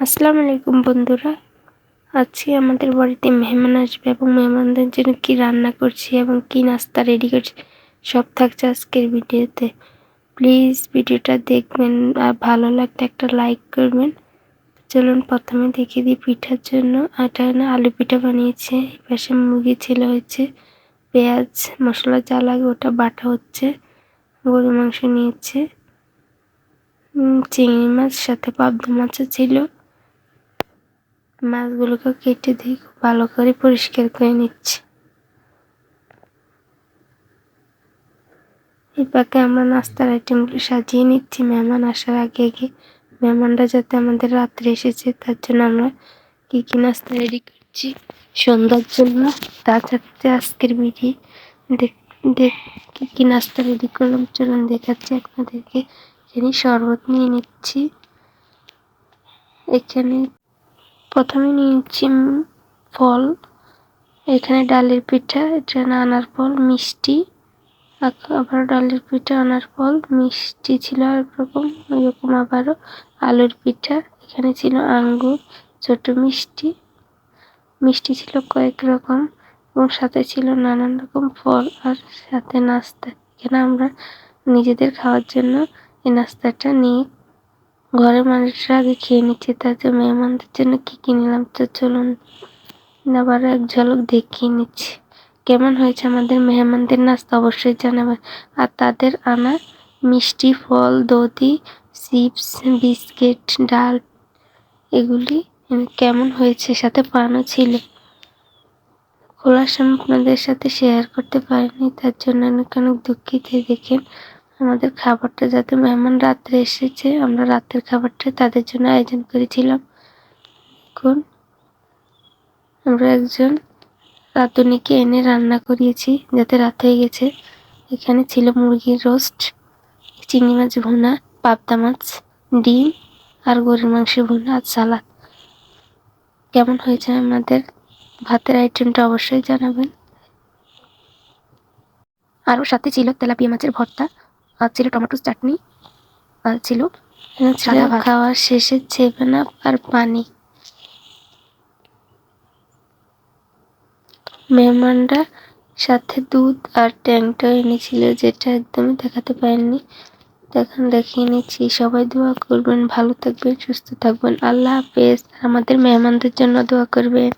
আসসালামু আলাইকুম বন্ধুরা। আজকে আমাদের বাড়িতে মেহমান আসবে এবং মেহমানদের জন্য কি রান্না করছি এবং কি নাস্তা রেডি করছি, সব থাকছে আজকের ভিডিওতে। প্লিজ ভিডিওটা দেখবেন, আর ভালো লাগলে একটা লাইক করবেন। চলুন প্রথমে দেখে দিই পিঠার জন্য। এটা না আলু পিঠা বানিয়েছে পাশে মুরগি ছিল হয়েছে পেঁয়াজ, মশলা যা লাগে ওটা বাটা হচ্ছে গরু মাংস নিয়েছে। চিংড়ি মাছ, সাথে পাবদা মাছও ছিল। মাছগুলোকে কেটে দিয়ে খুব ভালো করে পরিষ্কার করে নিচ্ছি। এই পাকে আমরা নাস্তার আইটেমগুলো সাজিয়ে নিচ্ছি। মেহমান আসার আগে আগে মেহমানরা যাতে আমাদের রাত্রে এসেছে, তার জন্য আমরা কী কী নাস্তা রেডি করছি সন্ধ্যার জন্য। তা থাকতে আজকের বিধি দেখ কী কী নাস্তা রেডি করলাম, চলুন দেখাচ্ছি আপনাদেরকে। এখানে শরবত নিয়ে নিচ্ছি। এখানে প্রথমে নিয়েছি ফল, এখানে ডালের পিঠা এটা আনার ফল, মিষ্টি আবার ডালের পিঠা, আনার ফল, মিষ্টি ছিল এক রকম এরকম আবারও আলুর পিঠা, এখানে ছিল আঙ্গুর, ছোট মিষ্টি মিষ্টি ছিল কয়েক রকম এবং সাথে ছিল নানান রকম ফল আর সাথে নাস্তা। এখানে আমরা নিজেদের খাওয়ার জন্য এই নাস্তাটা নিয়ে ঘরের মানুষরা আগে খেয়ে নিচ্ছে তাতে মেহমানদের জন্য কি কি নিলাম? তো চলুন আবার এক ঝলক দেখিয়ে নিচ্ছি। কেমন হয়েছে আমাদের মেহমানদের নাস্তা? অবশ্যই জানাবেন। আর তাদের আনা মিষ্টি, ফল, দধি, চিপস, বিস্কিট, ডাল, এগুলি কেমন হয়েছে? সাথে পানও ছিল। খোলার সময় আপনাদের সাথে শেয়ার করতে পারিনি, তার জন্য অনেক অনেক দুঃখিত। দেখেন আমাদের খাবারটা যাতে মেহমান রাত্রে এসেছে, আমরা রাতের খাবারটা তাদের জন্য আয়োজন করেছিলাম। এখন আমরা একজন রাঁধুনিকে এনে রান্না করিয়েছি, যাতে রাত হয়ে গেছে। এখানে ছিল মুরগির রোস্ট, চিংড়ি মাছ ভুনা, পাবদা মাছ, ডিম আর গরুর মাংস ভুনা আর সালাদ। কেমন হয়েছে আমাদের ভাতের আইটেমটা অবশ্যই জানাবেন। আরও সাথে ছিল তেলাপিয়া মাছের ভর্তা। আর ছিল টমেটো চাটনি আর ছিল খাওয়া শেষে সেভেন আপ আর পানি। মেহমানরা সাথে দুধ আর ট্যাংটা এনেছিল যেটা একদমই দেখাতে পারেননি। এখন দেখিয়ে নিচ্ছি সবাই দোয়া করবেন ভালো থাকবেন সুস্থ থাকবেন। আল্লাহ হাফেজ। আমাদের মেহমানদের জন্য দোয়া করবেন।